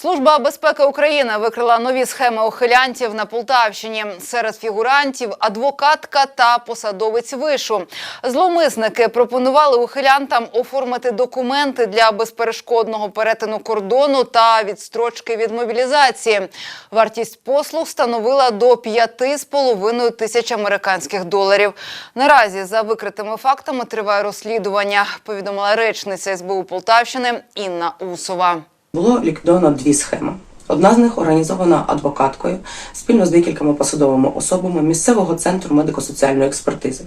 Служба безпеки України викрила нові схеми ухилянтів на Полтавщині. Серед фігурантів адвокатка та посадовець вишу. Зловмисники пропонували ухилянтам оформити документи для безперешкодного перетину кордону та відстрочки від мобілізації. Вартість послуг становила до 5,5 тисяч американських доларів. Наразі за викритими фактами триває розслідування. Повідомила речниця СБУ Полтавщини Інна Усова. Було ліквідовано дві схеми. Одна з них організована адвокаткою спільно з декількома посадовими особами місцевого центру медико-соціальної експертизи.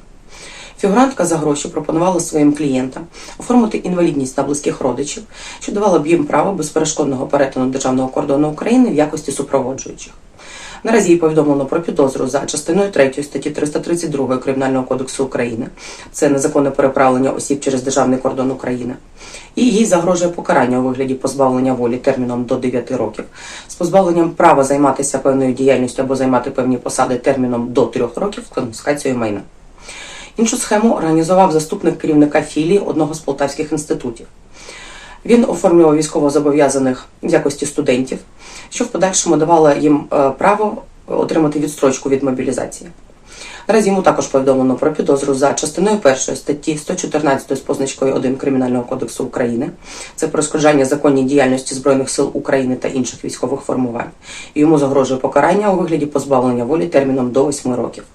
Фігурантка за гроші пропонувала своїм клієнтам оформити інвалідність на близьких родичів, що давало б їм право безперешкодного перетину державного кордону України в якості супроводжуючих. Наразі їй повідомлено про підозру за частиною 3 статті 332 Кримінального кодексу України. Це незаконне переправлення осіб через державний кордон України. І їй загрожує покарання у вигляді позбавлення волі терміном до 9 років, з позбавленням права займатися певною діяльністю або займати певні посади терміном до 3 років з конфіскацією майна. Іншу схему організував заступник керівника філії одного з полтавських інститутів. Він оформлював військовозобов'язаних в якості студентів, що в подальшому давало їм е, право отримати відстрочку від мобілізації. Наразі йому також повідомлено про підозру за частиною першої статті 114 з позначкою 1 Кримінального кодексу України. Це перешкоджання законній діяльності Збройних сил України та інших військових формувань. Йому загрожує покарання у вигляді позбавлення волі терміном до 8 років.